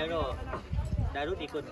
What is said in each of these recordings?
ดี๋ยวราได้รู้ดีคน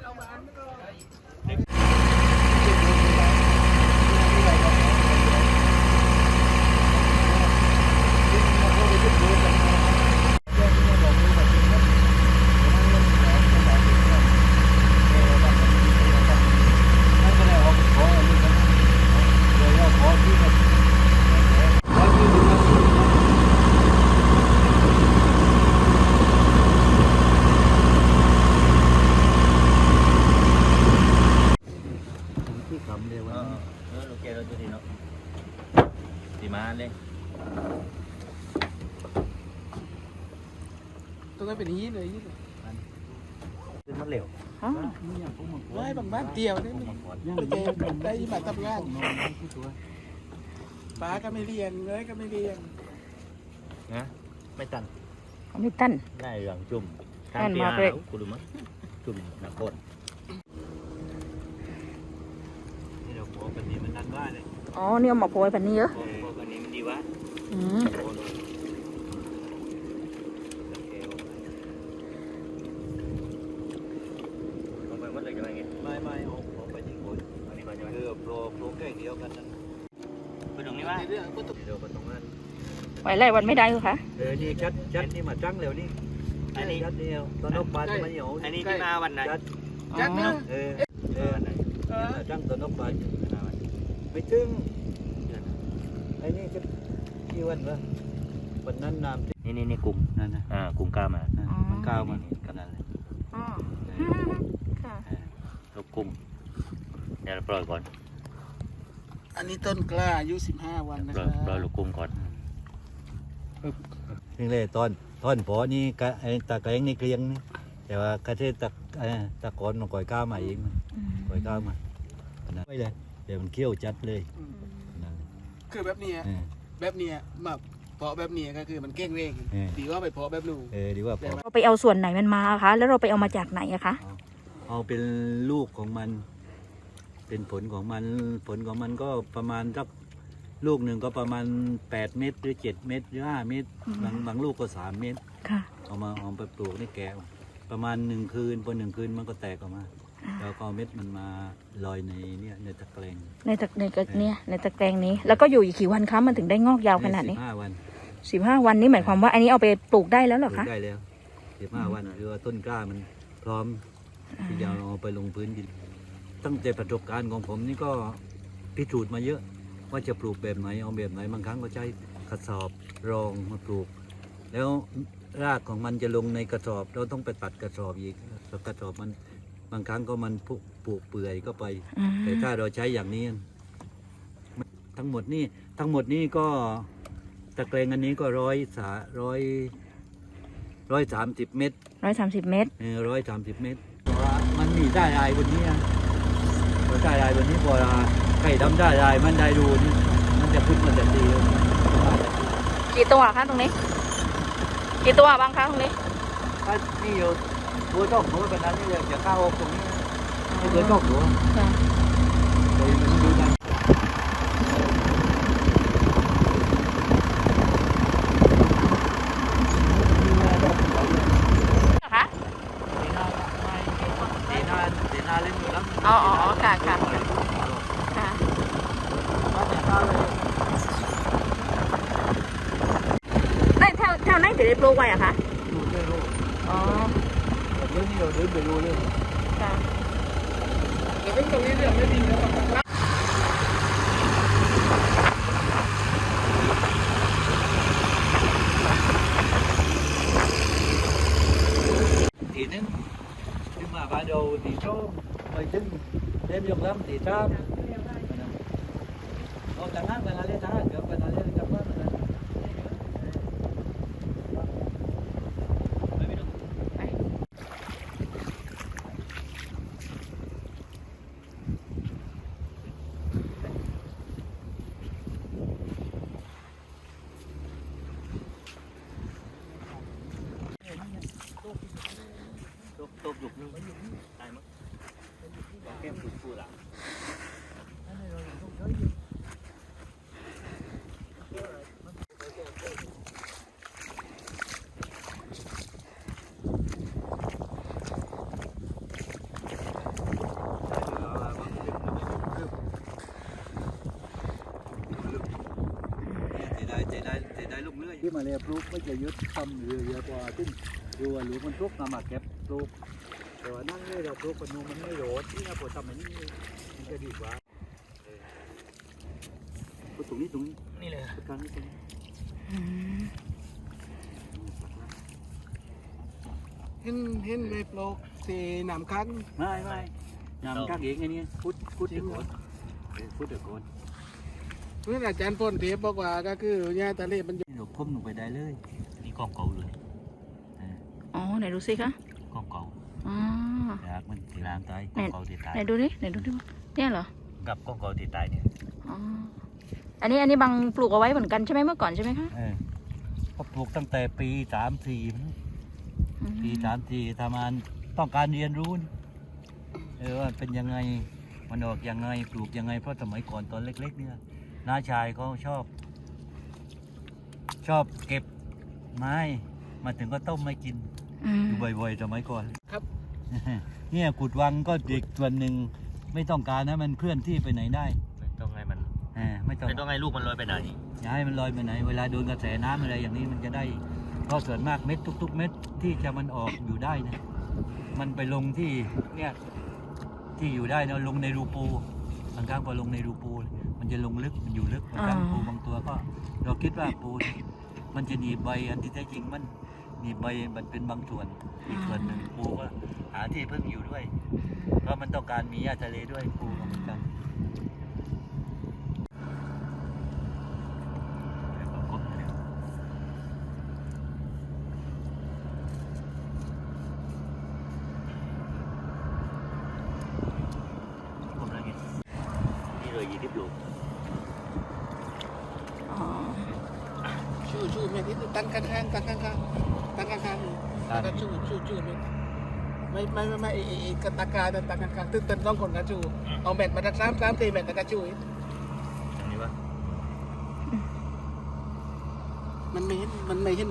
ที่ขำเร็ว เออเออโอเคเราจะดีเนาะดีมาเลย ตรงนั้นเป็นยี้เลยยี้เลย ขึ้นมาเร็ว อ๋อ ไว้บางบ้าน เดียวได้ไหมไปเจอกันได้มาทำงานป้าก็ไม่เรียนเลยก็ไม่เรียนนะไม่ตันเขาไม่ตั้นได้เรื่องจุ่มแม่นมากเลยกูดูมั้ยจุ่มหนักคนนี่เราบอกกันนี้มันดันว่าเลยอ๋อนี่เอามาโปรยแบบนี้เหรอบอกกันนี้มันดีวะอืม โอ้โหลงไปวัดเลยจะไปไง ไม่ไม่เอาเอาไปที่คน อันนี้มาจะไป คือโปรโปรแก้เดียวกันนั้น ไปตรงนี้ว่า เรื่องก็ต้อง เดียวกันตรงนั้น ไว้ไล่วันไม่ได้เหรอคะเออนี่ชัดชัดนี่มาจังเร็วนี่อันนี้ชัดเดียวตอนนกปลาจะมาเหนียวอันนี้ที่มาวันไหนชัดจัดนะเออเออวันไหนเออมาจังตอนนกปลามาวันไม่ถึงไอ้นี่ก็กี่วันวะวันนั้นน้ำนี่นี่นี่กลุ่มนั่นนะอ่ากลุ่มก้าวมาอะมันก้าวมันกันนั่นเลยอ๋อ ค่ะ ลูกกลุ่มเดี๋ยวเราปล่อยก่อนอันนี้ต้นกล้าอายุ 15 วันนะปคล่รัอยปล่อยบลูกกลุ่มก่อน นี่เลยตอนตอนพอนี่กะไอ้ตะแกรงนี่เกลียงนี่แต่ว่าเกษตรตะเอ่อตะกอนมันก่อยก้าวมาเองมันก่อยก้าวมานะไม่เลยเดี๋ยวมันเคี้ยวจัดเลยคือแบบนี้ยเออ แบบนี้ยมาเพาะแบบนี้ก็คือมันเก้งเร่งเออ ดีว่าไปเพาะแบบหนู เออดีว่าพอ เราไปเอาส่วนไหนมันมาคะแล้วเราไปเอามาจากไหนอะคะเอาเป็นลูกของมัน เป็นผลของมัน ผลของมันก็ประมาณสัก ลูกหนึ่งก็ประมาณ 8 เม็ดหรือ 7 เม็ดหรือ 5 เม็ดอืมบางบางลูกก็ 3 เม็ดค่ะ เอามาเอาไปปลูกนี่แกะประมาณหนึ่งคืนพอหนึ่งคืนมันก็แตกออกมาแล้วก็เอาเม็ดมันมาลอยในเนี่ยในตะแกรงในตะในกระเนี่ยในตะแกรงนี้ แล้วก็อยู่อีกกี่วันคะมันถึงได้งอกยาวขนาดนี้สิบห้าวันสิบห้าวันนี้หมายความว่าอันนี้เอาไปปลูกได้แล้วเหรอปลูคะ กได้แล้วสิบห้าวันคือว่าต้นกล้ามันพร้อมที่จะเอาไปลงพื้นดิน ตั้งแต่ประสบการณ์ของผมนี่ก็พิสูจน์มาเยอะ ว่าจะปลูกแบบไหนเอาแบบไหนบางครั้งก็ใช้กระสอบรองมาปลูก แล้วรากของมันจะลงในกระสอบ เราต้องไปตัดกระสอบอีกกระสอบมันบางครั้งก็มันผุปลูกเปื่อยก็ไปอืมแต่ถ้าเราใช้อย่างนี้ ทั้งหมดนี่ทั้งหมดนี่ก็ตะแกรงอันนี้ก็ร้อยสาร้อยร้อยสามสิบเมตรร้อยสามสิบเมตรร้อยสามสิบเมตรเพราะว่ามันมีได้ลายบนนี้นะพอได้ลายบนนี้พอเราใครทำได้ลายมันได้ดูนี่มันจะขึ้นมาแต่ดีเลยกี่ตัวคะตรงนี้ กี่ตัวบ้างคะตรงนี้ถ้านี่อยู่ตัวช่องหัวแบบนั้นนี่เลยจะเข้าตรงนี้นี่ตัวช่องหัว ค่ะ เลยมันดูกัน คะ ตีนาตีนาเล่นอยู่แล้ว อ๋ออ๋ออ๋อค่ะค่ะค่ะเอ้ยแถวแถวไหนถึงได้ปลูกไว้อะคะ ดูด้วยลูก อ๋อ เดี๋ยวนี้เราเดินไปดูเลย ค่ะ แล้วก็ตรงนี้เรื่องไม่ดีแล้ว ที นึงขึ้นมาบานเราตีโชมไปถึงเล่มยกล้ำตีจ้ามเอกจากนั้นไปนั่นเลยจากนั้นเดี๋ยวไปนั่นเลยกลับบ้านนั่นไม่ต้อง ตบตบหยุกนึงได้มั้งแก้มพูดพูดอะ ที่มาเรียปลูกไม่จะยึดทำเรือเยอะกว่าซึ่งดูว่าหรือมันปลูกนำมาเก็บปลูกแต่ว่านั่งนี่เราปลูกปนูมันไม่โหลดที่เราปวดทำแบบนี้มันจะดีกว่าเออปลูกตรงนี้ตรงนี้นี่เลยปลูกกลางนี้ตรงนี้อืมเห็นเห็นไม่โปรกสีหนามคันไม่ไม่ยามกักเองไงนี่พุดพุดเดือดก่อนเออพุดเดือดก่อนเพื่อนอาจารย์พลเทพบอกว่าก็คือหญ้าทะเลมัน อยู่นี่เราพ่มลงไปได้เลยนี่กล้องเก่าเลยเอออ๋อไหนดูสิคะกล้องเก่าอ๋ออยากมันสีรามตายกล้องเก่าตีตายไหนดูดิไหนดูดิเนี่ยเหรอกับกล้องเก่าติดตายเนี่ยอ๋ออันนี้อันนี้บางปลูกเอาไว้เหมือนกันใช่ไหมเมื่อก่อนใช่ไหมคะเออก็ปลูกตั้งแต่ปีสามสี่อืมปีสามสี่ทำงานต้องการเรียนรู้นี่เออว่าเป็นยังไงมันออกยังไงปลูกยังไงเพราะสมัยก่อนตอนเล็ก ๆ เนี่ยน้าชายเขาชอบ ชอบเก็บไม้มาถึงก็ต้มไม่กินอืมอยู่บ่อยๆสมัยก่อนครับ เนี่ยกุดวังก็เด็กส่วนหนึ่งไม่ต้องการนะมันเคลื่อนที่ไปไหนได้ไม่ต้องให้มันเออไม่ต้อง ไม่ต้องให้ลูกมันลอยไปไหนอย่าให้มันลอยไปไหน เวลาโดนกระแสน้ำอะไรอย่างนี้มันจะได้เพราะส่วนมากเม็ดทุก ๆ เม็ดที่จะมันออกอยู่ได้นะมันไปลงที่เนี่ยที่อยู่ได้นะลงในรูปูบางครั้งพอลงในรูปู มันจะลงลึกมันอยู่ลึกบางครั้งปูบางตัวก็ เราคิดว่าปูเนี่ย มันจะหนีบใบอันที่แท้จริงมันหนีบใบมันเป็นบางส่วนอีกส่วนหนึ่งปูก็หาที่พึ่งอยู่ด้วย เพราะมันต้องการมีหญ้าทะเลด้วยปูก็เหมือนกัน ผมแล้วไงนี่เลยยี่สิบลูก อ๋อ ชูชูแม่ที่ตั้งข้างๆตั้งข้างๆตั้งข้างๆแล้วก็ชูชูชูไม่ไม่ไม่ไม่ไอ้ไอ้ไอ้ กระตากาแต่ตั้งข้างๆตึ้งตึ้งต้องคนกระชูเอาแบตมาจากสามสามตีแบตแล้วก็ชูอันนี้วะมันไม่เห็นมันไม่เห็น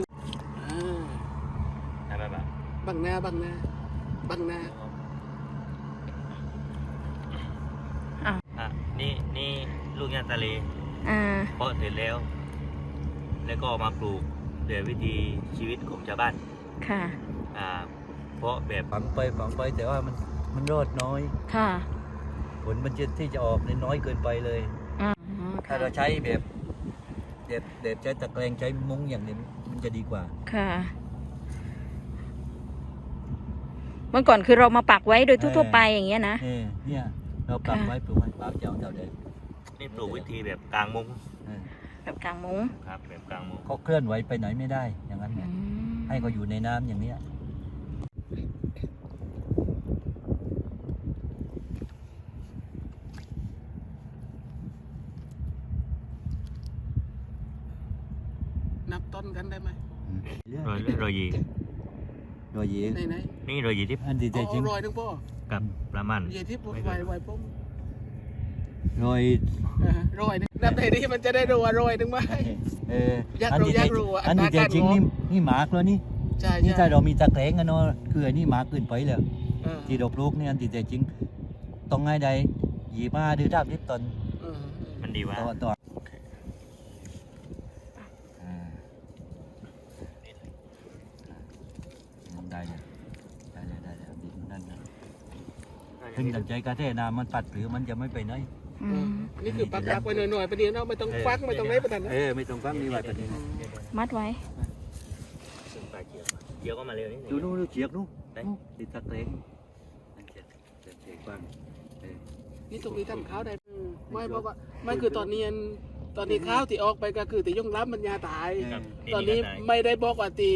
อ่าได้ไหมบ้างบังหน้าบังหน้าบังหน้าอะนี่นี่ลูกยางทะเลอ่าเพาะเสร็จแล้ว แล้วก็เอามาปลูกโดยวิธีชีวิตของชาวบ้านค่ะ อ่า เพราะแบบฝังไปฝังไปแต่ว่ามัน มันรอดน้อย ค่ะผลมันจะที่จะออกเนี่ยน้อยเกินไปเลยอ๋อถ้าเราใช้แบบแบบแบบใช้ตะแกรงใช้มุ้งอย่างนี้มันจะดีกว่า ค่ะ เมื่อก่อนคือเรามาปักไว้โดยทั่วๆไปอย่างเงี้ยนะ เออเนี่ยเราปรับค่ะ ไว้ปลูกมันปรับเจ้าเท่าเดิมนี่ปลูกวิธีแบบกลางมุ้งเออแบบกลางมุ้งครับ แบบกลางมุ้งเขาเคลื่อนไหวไปไหนไม่ได้อย่างนั้นอืเนี่ยมให้เขาอยู่ในน้ำอย่างเนี้ย นับต้นกันได้ไหม รอยรอยยีโดยยีไหนไหนนี่รอยยีที่อันที่เอาแท้จริงเอารอยนึงพ่อกับประมาณเย่ที่ไม่ไวเกินไวปุ้มโดยอ่ารอยนึงนับไหนดีมันจะได้รู้ว่ารอยนึงไหมเอออยากอันรู้ที่อยาแท้กรู้อะอันที่อัตราแท้จริงการนี่มองนี่หมากแล้วนี่ใช่นี่ใช่ถ้าเรามีตะแกรงกันเนาะคืออันนี้หมากขึ้นไปแล้วเออที่ดอกลูกนี่อันที่แท้จริงต้องให้ได้ยีมาหรือท่าลิปตอนเออมันดีว่าต่อต่ออ่ามันได้เลยได้เลยได้เลยดินนั่นนะ ถึงตัดใจกระเทน้ำมันปัดหรือมันจะไม่ไปไหนอืเออมนี่คือปักปักไว้หน่อยๆประเดี๋ยวเนาะไม่ต้องฟักไม่ต้องไล่ประทันนะเออไม่ต้องฟังนี่ไว้ประเด็นมัดไว้ซึ่งปลาเจียวเจียวก็มาเร็วนี่ดูนู่นดูเจียกนู่นไหน นู่นติดตะเกรงนั่นเจียกเจียกเจียกกว้างเออนี่ตรงนี้ทำข้าวได้อืมไม่เพราะว่าไม่คือตอนนี้อันตอนนี้ข้าวที่ออกไปก็คือแต่ย่งรับมันยาตาย ครับ ตอนนี้ก็ได้ไม่ได้บอกว่าตี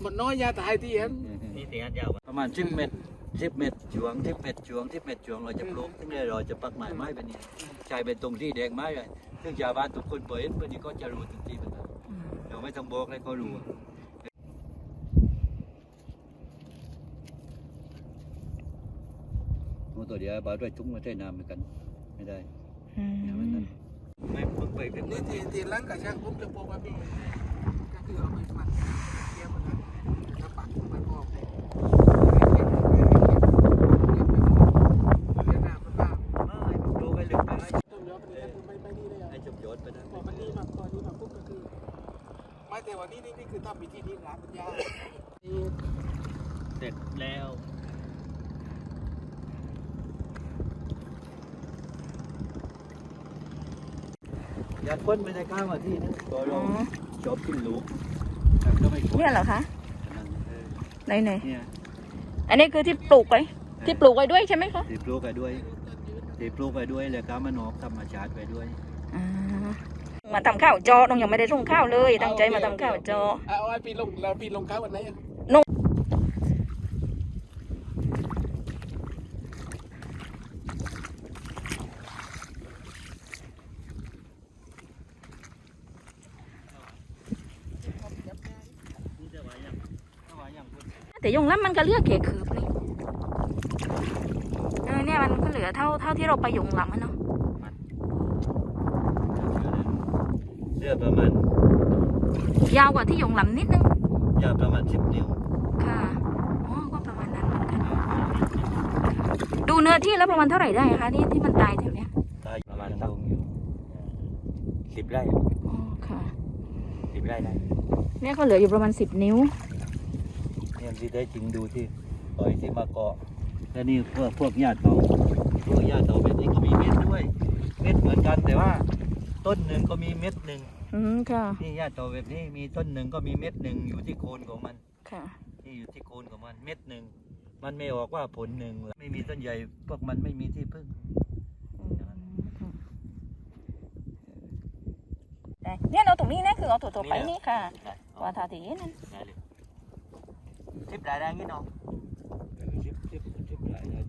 หมดน้อยยาตายที่เห็นเออเออนี่ตีนัดยาวกว่าประมาณสิบเมตร สิบเมตรจวงสิบเมตรจวงสิบเมตรจวงเราจะปลูกซึ่งเราจะปักไม้ไม้แบบนี้ใช่เป็นตรงที่แดงไม้เลยซึ่งชาวบ้านทุกคนเปิดเห็นเพื่อนนี่ก็จะรู้ทันทีเหมือนกันอืมเราไม่ต้องบอกเลยเขารู้อะโอ้ตัวเดียวบาด้วยทุ่งมาใช้น้ำเหมือนกัน ไม่ได้อือย่างนั้นมนะไม่เพิ่งไปเป็นนี่ที่ที่ร้านกระช่างผมจะบอกว่ามีก็คือเอาไปหมักเกี่ยวมันแล้วปักมันออกเดี๋ยวน้ำมันบ้า ไม่ดูไปลึกไป ต้นยอดมันไม่ไม่นี่เลย ให้จบยศไปนะ พอมันนี่มาพอนี่มาปุ๊บก็คือ แต่ว่านี่นี่นี่คือทำพิธีที่ร้านปัญญาเสร็จแล้วอยากพ้นไปในก้าวมาที่นึงตัวอ๋เราอจอบกินหลูแต่ก็ไม่พ้นเนี่ยเหรอคะเออไหนไหนเนี่ยอันนี้คือที่ปลูกไว้ที่ปลูกไว้ด้วยใช่ไหมคะ ตีปลูกไปด้วยตีปลูกไปด้วยแล้วก็มันออกธรรมชาติไปด้วย อ่า มาทำข้าวจอน้องยังไม่ได้ส่งข้าวเลยตั้งใจมาทำข้าวจอเอาไอ้ปีลงเราปีลงข้าววันไหนอะนี่จะไว้ยังถ้าไว้ยังพูดแต่ยงล้ำมันก็เลือกเขคืบนี่เออเนี่ยมันก็เหลือเท่าเท่าที่เราไปยงล้ำมันเนาะ เสื้ อประมาณยาวกว่าที่ยงล้ำนิดนึง ยาวประมาณสิบนิ้วค่ะอ๋อก็ประมาณนั้นเหมือนกันดูเนื้อที่แล้วประมาณเท่าไหร่ได้คะที่ที่มันตายแถวเนี้ยตายประมาณยังสักลงอยู่สิบไร่อ๋อค่ะสิบไร่ได้เนี่ยก็เหลืออยู่ประมาณสิบนิ้วเนี่ยที่ได้จริงดูที่ปล่อยที่มาเกาะแล้วนี่พวกพวกญาติเขาพวกญาติเขาแบบนี้ก็มีเม็ดด้วย เม็ดเหมือนกันแต่ว่า ต้นหนึ่งก็มีเม็ดหนึ่ง อืมค่ะนี่ญาติเขาแบบนี้มีต้นหนึ่งก็มีเม็ดหนึ่งอยู่ที่โคนของมันค่ะนี่อยู่ที่โคนของมันเม็ดหนึ่งมันไม่ออกว่าผลหนึ่งไม่มีต้นใหญ่พวกมันไม่มีที่พึ่งอืมค่ะได้เนี่ยเราตรงนี้นะคือเอาตัวๆไปนี่ค่ะได้เอาว่าทาตีนั่นได้เลยสิบไร่ได้งี้น้อง ชิบชิบชิบหลายเลย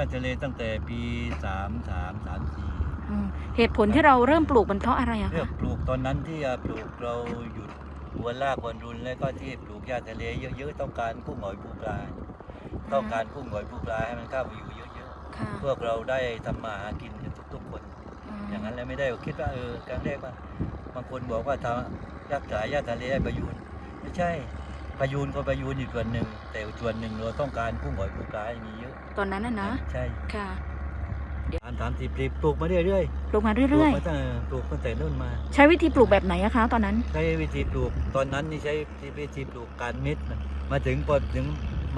ปลูกหญ้าทะเลตั้งแต่ปีสามสามสามสี่อืมเหตุผลที่เราเริ่มปลูกมันเพราะอะไรอะเลือคะกปลูกตอนนั้นที่ปลูกเราหยุดหัวลากวันรุนแล้วก็ที่ปลูกหญ้าทะเลเยอะๆต้องการกุ้งหอยปูปลาต้องการกุ้งหอยปูปลาให้มันเข้าไปอยู่เยอะค่ะๆพวกเราได้ทำมาหากินกันทุกๆคนมอย่างนั้นแล้วไม่ได้คิดว่าเออการแรกว่าบางคนบอกว่าทำรักษาหญ้าทะเลให้ประยูนไม่ใช่ ประยูนก็ประยูนอีกส่วนหนึ่งแต่ส่วนหนึ่งเราต้องการกุ้งหอยปูปลาให้มีเยอะตอนนั้นน่ะนะ ใช่ค่ะสามสามสิบปีปลูกมาเรื่อยปลูกมาๆปลูกเรื่อยมาตั้งแต่ปลูกตั้งแต่นู่นมา ๆ ใช้วิธีปลูกแบบไหนอะคะตอนนั้น ใช้วิธีปลูกตอนนั้นนี่ใช้วิธีปลูกการเม็ดนะมาถึงพอถึง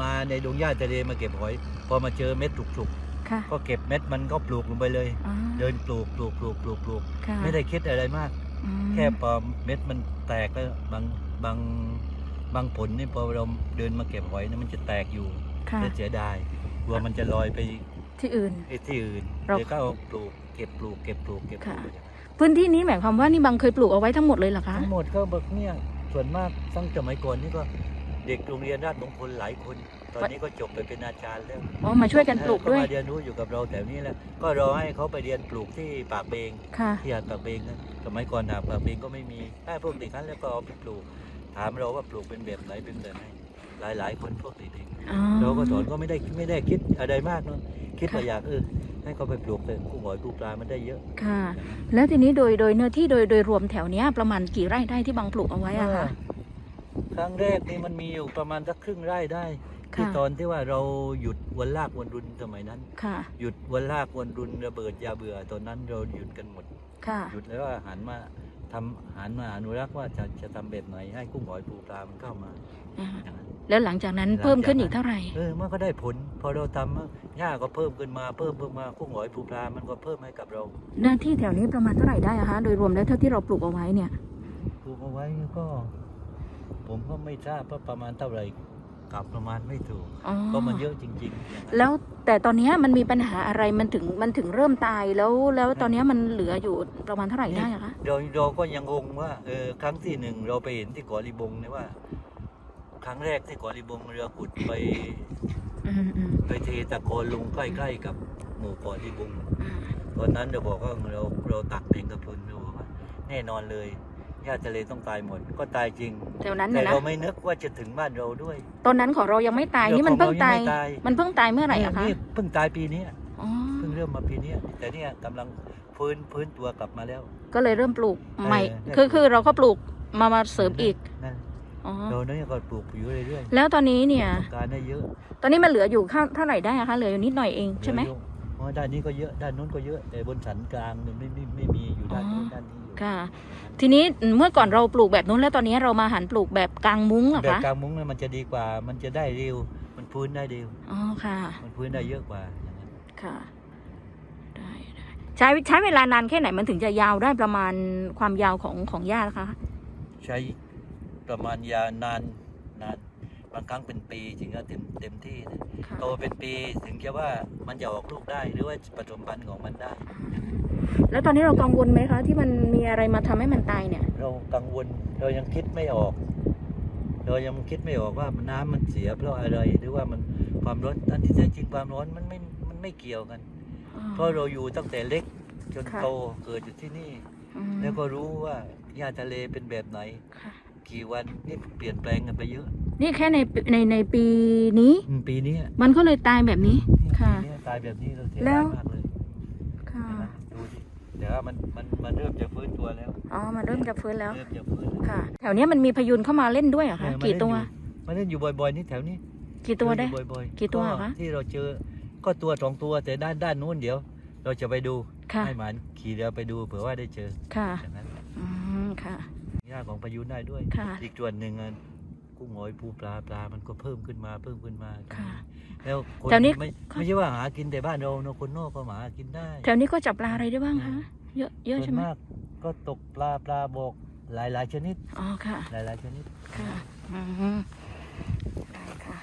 มาในดงหญ้าทะเลมาเก็บหอย พอมาเจอเม็ดถูกค่ะๆก็เก็บเม็ดมันก็ปลูกลงไปเลย อ๋อเดินปลูกปลูกปลูกปลูกปลูกค่ะไม่ได้คิดอะไรมาก อืมแค่พอเม็ดมันแตกแล้วบางบาง บางผลนี่พอเราเดินมาเก็บหอยนะมันจะแตกอยู่ค่ะ จะเสียดายกลัวมันจะลอยไปที่อื่น ไอ้ที่อื่นเราเดี๋ยวก็เอาปลูกเก็บปลูกเก็บปลูกเก็บปลูกค่ะพื้นที่นี้หมายความว่านี่บางเคยปลูกเอาไว้ทั้งหมดเลยเหรอคะทั้งหมดก็แบบเนี่ยส่วนมากตั้งสมัยก่อนนี่ก็เด็กโรงเรียนราชมงคลหลายคน ตอนนี้ก็จบไปเป็นอาจารย์แล้วอ๋อมาช่วยกันปลูกด้วยเออมาเรียนรู้อยู่กับเราแถวนี้แหล้วก็รอให้เขาไปเรียนปลูกที่ปากเบงค่ะ ที่หาดปากเบงนะสมัยก่อนหาดปากเบงก็ไม่มีถ้าพวกเด็กนั้นแล้วก็เอาไปปลูก ถามเราว่าปลูกเป็นแบบไหนเป็นแบบไหนหลายหลายๆคนพวกเด็กอ๋อ ๆเราก็สอนก็ไม่ได้ไม่ได้คิดอะไรมากเนาะคิดว่าค่ะอยากเออให้เขาไปปลูกแต่กุ้งหอยปูปลามันได้เยอะค่ะ แล้วทีนี้โดยโดยเนื้อที่โดยโดยรวมแถวเนี้ยประมาณกี่ไร่ได้ที่บางปลูกเอาไว้อะคะครั้งแรกนี่มันมีอยู่ประมาณสักครึ่งไร่ได้ที่ค่ะ ตอนที่ว่าเราหยุดวันลากวันรุนสมัยนั้น ค่ะ หยุดวันลากวันรุนระเบิดยาเบื่อตอนนั้นเราหยุดกันหมด ค่ะ หยุดแล้วก็หันมา ทำหันมาอนุรักษ์ว่าจะจะทำแบบไหนให้กุ้งหอยปูปลามันเข้ามาอ่าอย่างนั้น แล้วหลังจากนั้นหลังจาก เพิ่มขึ้นอีกเท่าไหร่ เออมันก็ได้ผล พอเราทำหญ้าก็เพิ่มขึ้นมาเพิ่มเพิ่มมากุ้งหอยปูปลามันก็เพิ่มให้กับเราเนื้อที่แถวนี้ประมาณเท่าไหร่ได้อะคะโดยรวมแล้วเท่าที่เราปลูกเอาไว้เนี่ย ปลูกเอาไว้ก็ ผมก็ไม่ทราบว่าประมาณเท่าไหร่ กลับประมาณไม่ถูก อ๋อก็มันเยอะจริงๆอย่างนั้นแล้วแต่ตอนเนี้ยมันมีปัญหาอะไรมันถึงมันถึงเริ่มตายแล้วแล้วตอนเนี้ยมันเหลืออยู่ประมาณเท่าไหร่ได้อะคะเราเราก็ยังงงว่าเออครั้งที่หนึ่งเราไปเห็นที่เกาะลิบงเนี่ยว่า ครั้งแรกที่เกาะลิบงเรือขุดไป อืมอืมไปเทตะโกนลงใกล้ๆกับหมู่เกาะลิบงอืมตอนนั้นเราบอกว่าเราเราตักเองกับพรุนเราบอกว่าแน่นอนเลย หญ้าทะเลต้องตายหมด ก็ตายจริง เดี๋ยวนั้นแต่เนี่ยนะเราไม่นึกว่าจะถึงบ้านเราด้วยตอนนั้นของเรายังไม่ตายเดี๋ยวนี่มันเพิ่งของเราตายยังไม่ตาย มันเพิ่งตายเมื่อไหร่อะคะนี่เพิ่งตายปีเนี้ยอ๋อเพิ่งเริ่มมาปีเนี้ยแต่เนี่ยกำลังฟื้นฟื้นตัวกลับมาแล้ว ก็เลยเริ่มปลูกใหม่ เออ คือคือเราก็ปลูกมามาเสริมอีกนั่นอ๋อเราเนี่ยก็ปลูกอยู่เรื่อยแล้วตอนนี้เนี่ยๆต้องการได้เยอะตอนนี้มันเหลืออยู่เท่าเท่าไหร่ได้อะคะเหลืออยู่นิดหน่อยเองใช่ไหมเดี๋ยวเพราะด้านนี้ก็เยอะด้านนู้นก็เยอะแต่บนสันกลางเนี่ยไม่ไม่ไม่มีอยู่ด้านนู้นอ๋อ ด้านนี้อยู่ ค่ะ ทีนี้เมื่อก่อนเราปลูกแบบนู้นแล้วตอนนี้เรามาหันปลูกแบบกลางมุ้งเหรอะแบบคะกลางมุ้งเนี่ยมันจะดีกว่า มันจะได้เร็ว มันพื้นได้เร็ว อ๋อค่ะมันพื้นได้เยอะกว่าอย่างนั้นค่ะได้ได้ใช้ใช้เวลานานแค่ไหนมันถึงจะยาวได้ประมาณความยาวของของหญ้านะคะ ใช้ประมาณยานานนาน บางครั้งเป็นปีถึงจะเต็มเต็มที่นะค่ะ โตเป็นปีถึงจะว่ามันจะออกลูกได้หรือว่าผสมพันธุ์ของมันได้ แล้วตอนนี้เรากังวลไหมคะ ที่มันมีอะไรมาทำให้มันตายเนี่ย เรากังวลเรายังคิดไม่ออก เรายังคิดไม่ออกว่าน้ำมันเสียเพราะอะไรหรือว่ามันความร้อนอันที่แท้จริงความร้อนมันไม่มันไม่เกี่ยวกัน เพราะเราอยู่ตั้งแต่เล็กจนค่ะ โตเกิดอยู่ที่นี่ อืมแล้วก็รู้ว่าหญ้าทะเลเป็นแบบไหน ค่ะ กี่วันนี่เปลี่ยนแปลงกันไปเยอะ นี่แค่ในปีในในปีนี้ อืมปีนี้มันก็เลยตายแบบนี้ค่ะ ปีนี้ตายแบบนี้เราเสียแล้ดายวมากเลยค่ะ เห็นไหมดูดิแต่ว่ามันมันมันเริ่มจะฟื้นตัวแล้ว อ๋อ มันเริ่มจะฟื้นแล้ว เริ่มจะฟื้นแล้วค่ะ แถวเนี้ยมันมีพยูนเข้ามาเล่นด้วยเหรอเอคะอมากี่เล่นตัว อยู่มาเล่นอยู่บ่อยๆนี่แถวนี้กี่ตัวได้ เล่นอยู่บ่อยๆกี่ตัวคะ ที่เราเจอ ก็ตัวสองตัวแต่ด้านด้านนู้นเดี๋ยว เราจะไปดู ค่ะ ให้หมานขี่เรือไปดูเผื่อว่าได้เจอค่ะอย่างนั้นอืม ค่ะ หญ้าของพายุได้ด้วย ค่ะ อีกส่วนหนึ่งอะ กุ้งหอยปูปลาปลามันก็เพิ่มขึ้นมาเพิ่มขึ้นมา ค่ะ แล้วคนแถวนี้ ไม่ไม่ใช่ว่าหากินแต่บ้านเราเนอะคนนอกก็มาหากินได้ แถวนี้ก็จับปลาอะไรได้บ้างคะเยอะเยอะส่วใช่นไหมมากก็ตกปลาปลาบอกหลายหลายๆชนิด อ๋อค่ะ หลายหลายๆชนิด ค่ะอืมได้ค่ะ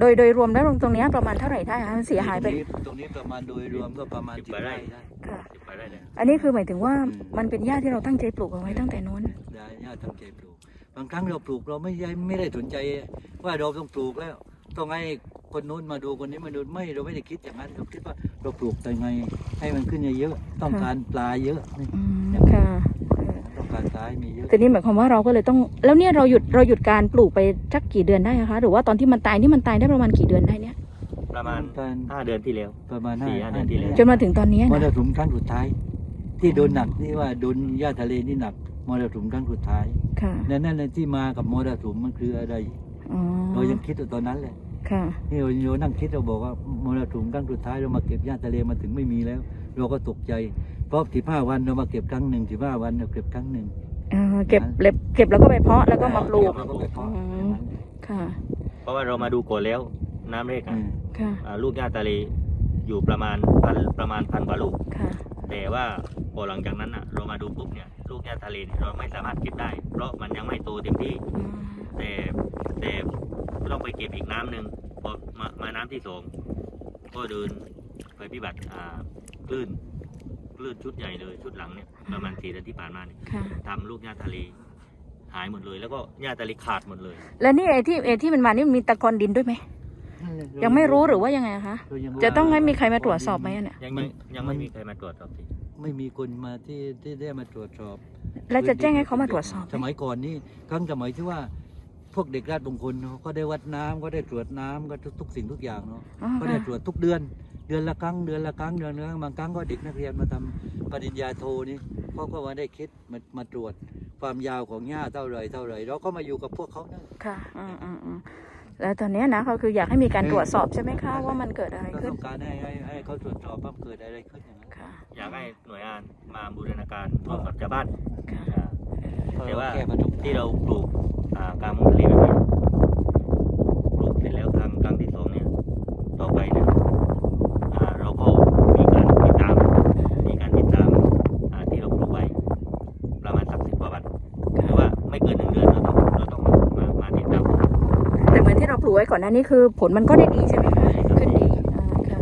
โดยโดยรวมแล้วตรงเนี้ยประมาณเท่าไหร่ได้คะมันเสียหายไป ตรงนี้ตรงนี้ประมาณโดยรวมก็ประมาณสิบสิบกว่าไร่ไร่ได้ ค่ะ สิบไปได้เลยอันนี้คือหมายถึงว่าอืมมันเป็นหญ้าที่เราตั้งใจปลูกเอาไว้ตั้งแต่นู้น ได้ญาติทำใจปลูก บางครั้งเราปลูกเราไม่ได้ไม่ได้สนใจ ว่าเราต้องปลูกแล้ว ต้องให้คนนู้นมาดูคนนี้มาดูไม่เราไม่ได้คิดอย่างนั้นเราคิดว่าเราปลูกยังไง ให้มันขึ้นเยอะๆต้องการปลาเยอะนี่อืมค่ะต้องการปลาให้มีเยอะทีนี้หมายความว่าเราก็เลยต้อง แล้วเนี่ยเราหยุดเราหยุดการปลูกไปสักกี่เดือนได้อะคะหรือว่าตอนที่มันตายนี่มันตายได้ประมาณกี่เดือนได้เนี่ยประมาณการห้าเดือนที่แล้วประมาณสี่ห้าเดือนที่แล้วจนมาถึงตอนเนี้ยมรนะสุมครั้งสุดท้าย ที่โดนหนักที่ว่าโดนหญ้าทะเลนี่หนัก มรสุมครั้งสุดท้ายค่ะนั่นนั่นแหละที่มากับมรสุมมันคืออะไรอ๋อเรายังคิดอยู่ตอนนั้นแหละค่ะนี่เราเรานั่งคิดเราบอกว่ามรสุมครั้งสุดท้ายเรามาเก็บหญ้าทะเลมาถึงไม่มีแล้ว เราก็ตกใจเพราะสิบห้าวันเรามาเก็บครั้งหนึ่งสิบห้าวันเราเก็บครั้งหนึ่งเอ่อเก็บเล็บเก็บแล้วก็ไปเพาะแล้วก็มาปลูกเราก็ไปเพาะอืมค่ะ เพราะว่าเรามาดูก่อนแล้วน้ำเรกอือะมค่ะ อ่าลูกหญ้าทะเลอยู่ประมาณพันประมาณพันกว่าลูก ค่ะ แต่ว่าพอหลังจากนั้นอะ เรามาดูปุ๊บเนี่ย ลูกหญ้าทะเลเนี่ยเราไม่สามารถเก็บได้ เพราะมันยังไม่โตเต็มที่อืมแต่แต่ต้องไปเก็บอีกน้ำหนึ่งพอมามาน้ำที่สองก็เดินไปพิบัติอ่าคลื่นคลื่นชุดใหญ่เลยชุดหลังเนี่ยประมาณสี่เดือนที่ผ่านมาเนี่ยค่ะทำลูกหญ้าทะเลหายหมดเลย แล้วก็หญ้าทะเลขาดหมดเลย แล้วนี่ไอ้ที่ไอ้ที่มันมานี่มันมีตะกอนดินด้วยไหมยังไม่รู้หรือว่ายังไงคะเรายังจะต้องให้มีใครมาตรวจสอบไหมอะเนี่ย ยังมัยันงยังมัไม่นมีใครมาตรวจสอบสิ ไม่มีคนมาที่ที่ได้มาตรวจสอบแล้วจะแจ้งให้เขามาตรวจสอบสไหมมัยก่อนนี่ครั้งสมัยที่ว่าพวกเด็กราชบงคลเนอะก็ได้วัดน้ำก็ได้ตรวจน้ำก็ทุกทุกสิ่งทุกอย่างเนาะอ๋อก็ได้ค่ะตรวจทุกเดือน เดือนละครั้งเดือนละครั้งเดือนละครั้งบางครั้งก็เด็กนักเรียนมาทำปริญญาโทนี่เขาก็มาได้คิดมามาตรวจความยาวของหญ้าเท่าไหรเท่าไหรเราก็มาอยู่กับพวกเขานั่นค่ะอืมอืมอืมแล้วตอนเนี้ยนะเขาคืออยากให้มีการตรวจสอบใช่ไหมคะว่ามันเกิดอะไรก็ขึ้น ต้องการให้ให้ให้เขาตรวจสอบว่าเกิดอะไรขึ้นอย่างนั้นค่ะ อยากให้หน่วยงานมาบูรณาการร่วมกับชาวบ้านค่ะอ่าเพราะแต่ว่าแก้ปัญหาที่เราปลูกอ่ากลางมุ้งทะเลแบบนี้ปลูกเสร็จแล้วครั้งครั้งที่สองเนี่ยต่อไปเนี่ยอ่าเราก็มีการติดตาม มีการติดตามอ่าที่เราปลูกไว้ประมาณสักสิบกว่าวันหรือว่าไม่เกินหนึ่งเดือนเราต้องเราต้องมามามาติดตามก่อนหน้านี้คือผลมันก็ได้ดีใช่ไหมคะขึ้นดีอ่าค่ะ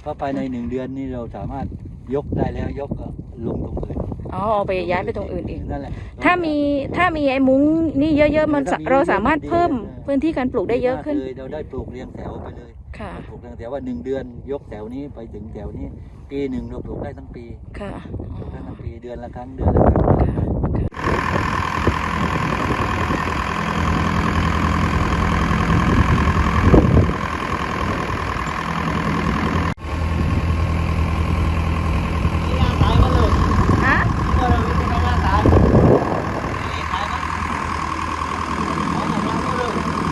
เพราะภายในหนึ่งเดือนนี่เราสามารถ ยกได้แล้วยกก็ลงตรงอื่นอ๋อเอาไปย้ายไปตรงอื่นอีกนั่นแหละถ้ามีถ้ามีไอ้มุ้งนี่เยอะๆมันสะถ้ามีเราสามารถดีเพิ่มเออพื้นที่การปลูกได้เยอะขึ้น เลยเราได้ปลูกเรียงแถวไปเลยค่ะปลูกเรียงแถวว่าหนึ่งเดือนยกแถวนี้ไปถึงแถวนี้ ปีหนึ่งเราปลูกได้ทั้งปีค่ะปลูกได้ทั้งปีเดือนละครั้งเดือนละครั้ง ฮะ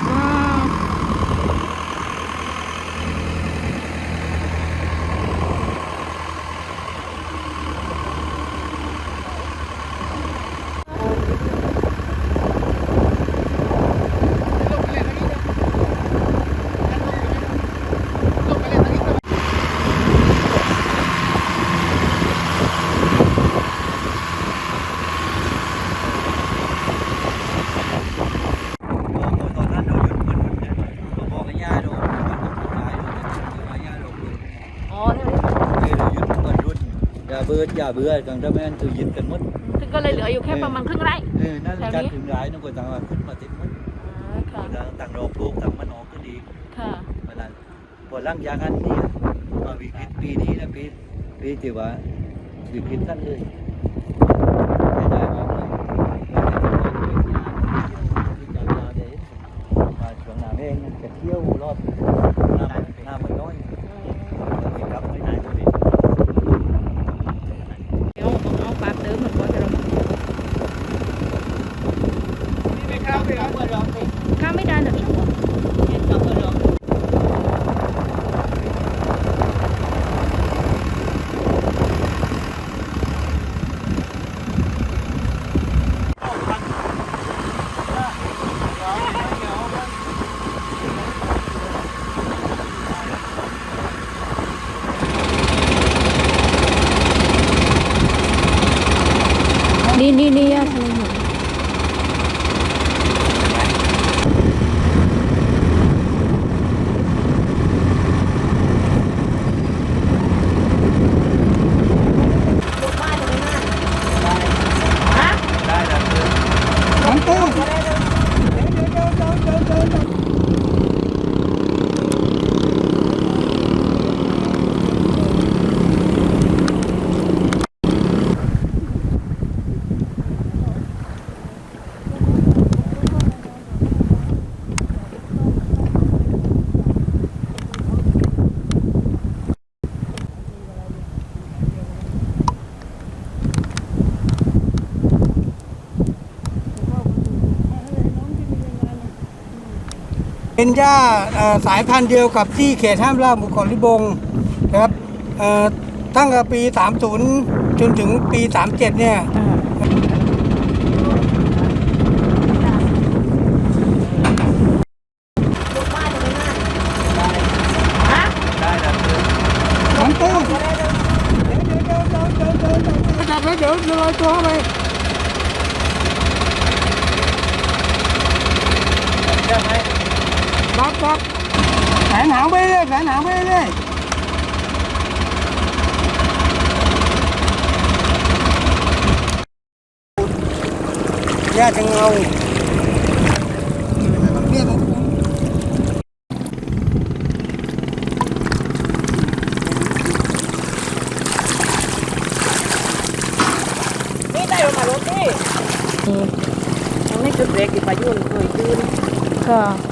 อืม ตอนนั้นเราหยุดมันเนี่ยเราบอกให้ย่าเรามันต้องทำลายเราจะทำลายย่าเรา อ๋อ เลยเราหยุดมันรุ่นอย่าเบื่ออย่าเบื่อกันถ้าไม่งั้นคือหยุดกันหมดซึ่งก็เลยเหลืออยู่แค่ประมาณครึ่งไร่ เออนั่นแถวนี้ การถึงร้ายนั่นก็ต่างว่าขึ้นมาติดหมดค่ะต่างต่างเราปลูกต่างมันออกก็ดีค่ะเวลาพอหลังจากนั้นเนี่ยมาวิกฤตปีนี้นะปีปีที่ว่าวิกฤตนั่นเลยไม่ได้มากเลยมาช่วงหน้าเองจะเที่ยวรอบน้ำน้ำมันน้อยมีกลับไม่ได้ตัวนี้ เดี๋ยวผมเอาปลาเติมมันก็จะลง นี่ไม่เข้าไปครับ ข้ามไม่ได้หรอก นี่นี่นี่ย่าทะเลหมด เป็นหญ้าเอ่อสายพันธุ์เดียวกับที่เขตห้ามล่าหมู่เกาะลิบงนะครับเอ่อตั้งแต่ปี 30 จนถึงปี 37 เนี่ยของตู้จับแล้วเดี๋ยวเดี๋ยวลอยตัวเข้าไปบักบักแขนหางไปเรื่อยแขนหางไปเรื่อยแย่จังเงาเนี่ยผมยังไม่จุดเบรกอีกประยุ่นเคยยืนค่ะปวดเลย ต้องผ่อนครั้ง